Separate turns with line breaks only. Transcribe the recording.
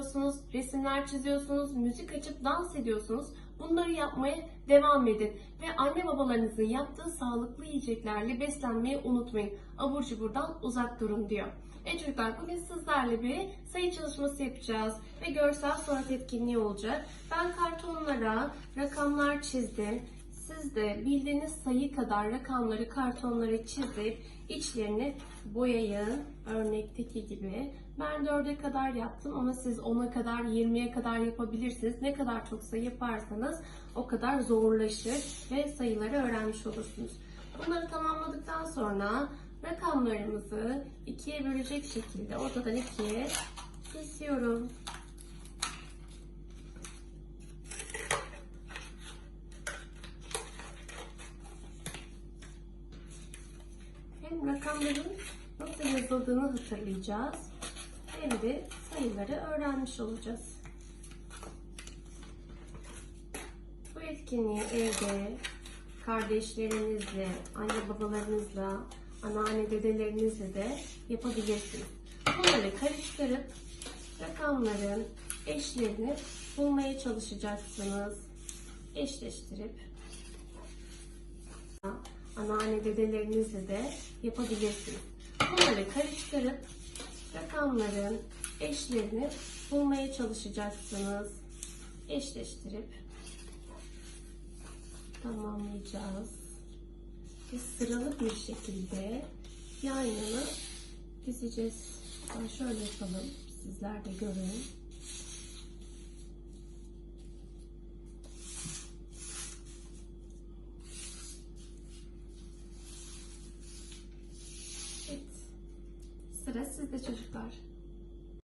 oynuyorsunuz, resimler çiziyorsunuz, müzik açıp dans ediyorsunuz. Bunları yapmaya devam edin. Ve anne babalarınızın yaptığı sağlıklı yiyeceklerle beslenmeyi unutmayın. Abur cuburdan uzak durun diyor. Evet çocuklar bugün sizlerle bir sayı çalışması yapacağız ve görsel sanat etkinliği olacak. Ben kartonlara rakamlar çizdim. Siz de bildiğiniz sayı kadar rakamları kartonlara çizip içlerini boyayın. Örnekteki gibi. Ben 4'e kadar yaptım ama siz 10'a kadar 20'ye kadar yapabilirsiniz. Ne kadar çok sayı yaparsanız o kadar zorlaşır ve sayıları öğrenmiş olursunuz. Bunları tamamladıktan sonra rakamlarımızı ikiye bölecek şekilde ortadan ikiye kesiyorum. Hem rakamların nasıl yazıldığını hatırlayacağız. Hem de sayıları öğrenmiş olacağız. Bu etkinliği evde kardeşlerinizle, anne babalarınızla, anneanne dedelerinizle de yapabilirsiniz. Bunları karıştırıp rakamların eşlerini bulmaya çalışacaksınız. Eşleştirip anneanne dedelerinizle de yapabilirsiniz. Bunları karıştırıp rakamların eşlerini bulmaya çalışacaksınız. Eşleştirip tamamlayacağız. Ve sıralı bir şekilde yan yana dizeceğiz. Ben şöyle yapalım. Sizler de görün. stress sizi de çocuklar.